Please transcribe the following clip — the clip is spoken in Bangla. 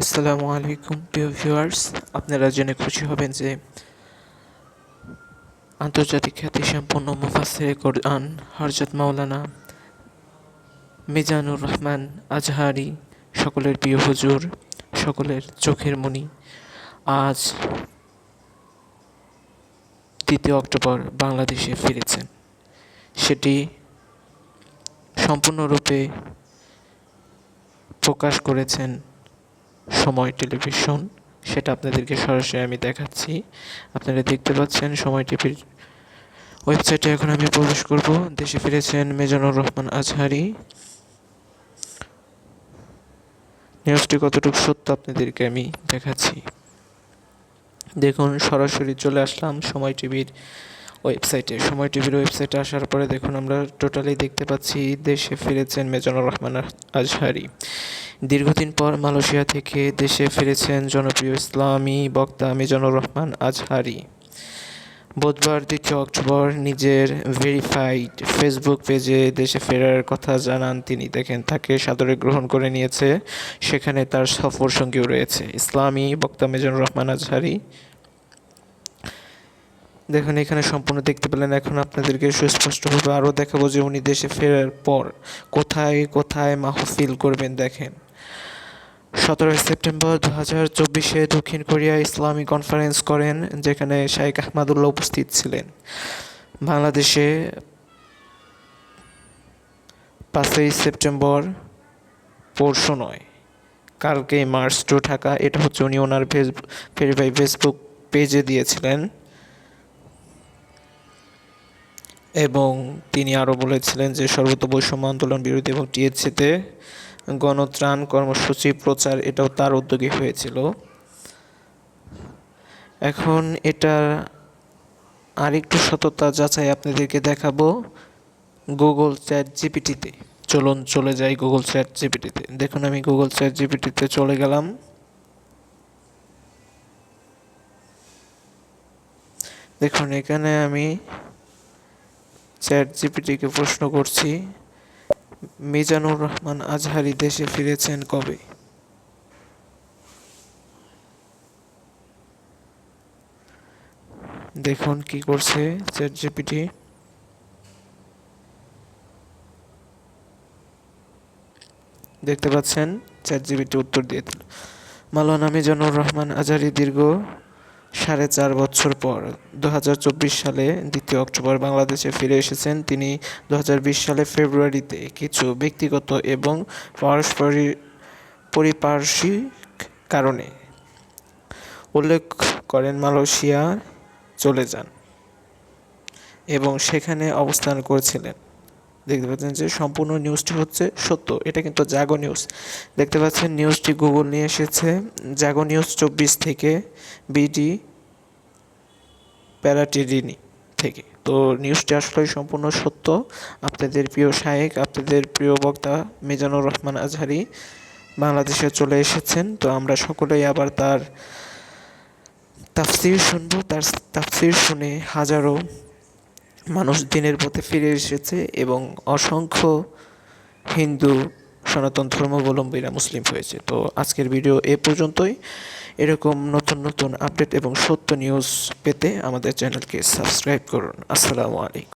আসসালামু আলাইকুম, প্রিয় ভিউয়ার্স। আপনারা জেনে খুশি হবেন যে আন্তর্জাতিক খ্যাতিসম্পন্ন মুফাসসিরে কোরআন হরজত মাওলানা মিজানুর রহমান আজহারি, সকলের প্রিয় হুজুর, সকলের চোখের মণি আজ তৃতীয় অক্টোবর বাংলাদেশে ফিরেছেন। সেটি সম্পূর্ণরূপে প্রকাশ করেছেন সময় টেলিভিশন, সেটা আপনাদেরকে সরাসরি আমি দেখাচ্ছি। আপনারা দেখতে পাচ্ছেন সময় টিভির ওয়েবসাইটে এখন আমি প্রবেশ করব। দেশে ফিরেছেন মেজানুর রহমান আজহারি। নিউজটি কতটুকু সত্য আপনাদেরকে আমি দেখাচ্ছি। দেখুন, সরাসরি চলে আসলাম সময় টিভির ওয়েবসাইটে। সময় টিভির ওয়েবসাইটে আসার পরে দেখুন আমরা টোটালি দেখতে পাচ্ছি দেশে ফিরেছেন মেজানুর রহমান আজহারি। দীর্ঘদিন পর মালয়েশিয়া থেকে দেশে ফিরেছেন জনপ্রিয় ইসলামী বক্তা মিজানুর রহমান আজহারি। বুধবার দ্বিতীয় অক্টোবর নিজের ভেরিফাইড ফেসবুক পেজে দেশে ফেরার কথা জানান তিনি। দেখেন, তাকে সাদরে গ্রহণ করে নিয়েছে, সেখানে তার সফর সঙ্গীও রয়েছে। ইসলামী বক্তা মিজানুর রহমান আজহারি। দেখুন, এখানে সম্পূর্ণ দেখতে পেলেন। এখন আপনাদেরকে সুস্পষ্টভাবে আরও দেখাবো যে উনি দেশে ফেরার পর কোথায় কোথায় মাহফিল করবেন, দেখেন। সতেরোই সেপ্টেম্বর দু হাজার চব্বিশে দক্ষিণ কোরিয়া ইসলামী কনফারেন্স করেন, যেখানে শাইখ আহমাদুল্লাহ উপস্থিত ছিলেন। বাংলাদেশে পাঁচই সেপ্টেম্বর, পরশু নয় কালকে মার্চ টু ঢাকা, এটা হচ্ছে উনি ওনার ফেসবুক ফেসবুক পেজে দিয়েছিলেন। এবং তিনি আরও বলেছিলেন যে সর্বত বৈষম্য আন্দোলন বিরোধী এবং টিএসসিতে গণত্রাণ কর্মসূচি প্রচার এটাও তার উদ্যোগে হয়েছিল। এখন এটা আরেকটু সততা যাচাই আপনাদেরকে দেখাবো গুগল চ্যাট জিপিটিতে চলুন চলে যাই গুগল চ্যাট জিপিটিতে দেখুন আমি গুগল চ্যাট জিপিটিতে চলে গেলাম। দেখুন এখানে আমি চ্যাট জিপিটিকে প্রশ্ন করছি। মিজানুর রহমান আজহারি দেশে ফিরেছেন কবে? দেখুন কি করছে চ্যাট জিপিটি দেখতে পাচ্ছেন চ্যাট জিপিটি উত্তর দিয়ে মালানা মিজানুর রহমান আজহারি দীর্ঘ সাড়ে চার বছর পর দু হাজার চব্বিশ সালে দ্বিতীয় অক্টোবর বাংলাদেশে ফিরে এসেছেন। তিনি দু হাজার বিশ সালে ফেব্রুয়ারিতে কিছু ব্যক্তিগত এবং পারস্পরিক পরিপার্শ্বিক কারণে উল্লেখ করেন মালয়েশিয়া চলে যান এবং সেখানে অবস্থান করেছিলেন। দেখতে পাচ্ছেন যে সম্পূর্ণ নিউজটি হচ্ছে সত্য। এটা কিন্তু জাগো নিউজ দেখতে পাচ্ছেন নিউজটি গুগল নিয়ে এসেছে। জাগো নিউজ চব্বিশ থেকে বিডি প্যারাটিরিনি থেকে। তো নিউজটি আসলে সম্পূর্ণ সত্য। আপনাদের প্রিয় শায়েক, আপনাদের প্রিয় বক্তা মিজানুর রহমান আজহারি বাংলাদেশে চলে এসেছেন। তো আমরা সকলেই আবার তার তাফসির শুনব। তার তাফসির শুনে হাজারো মানুষ দিনের পথে ফিরে এসেছে এবং অসংখ্য হিন্দু সনাতন ধর্মাবলম্বীরা মুসলিম হয়েছে। তো আজকের ভিডিও এ পর্যন্তই। এরকম নতুন নতুন আপডেট এবং সত্য নিউজ পেতে আমাদের চ্যানেলকে সাবস্ক্রাইব করুন। আসসালামু আলাইকুম।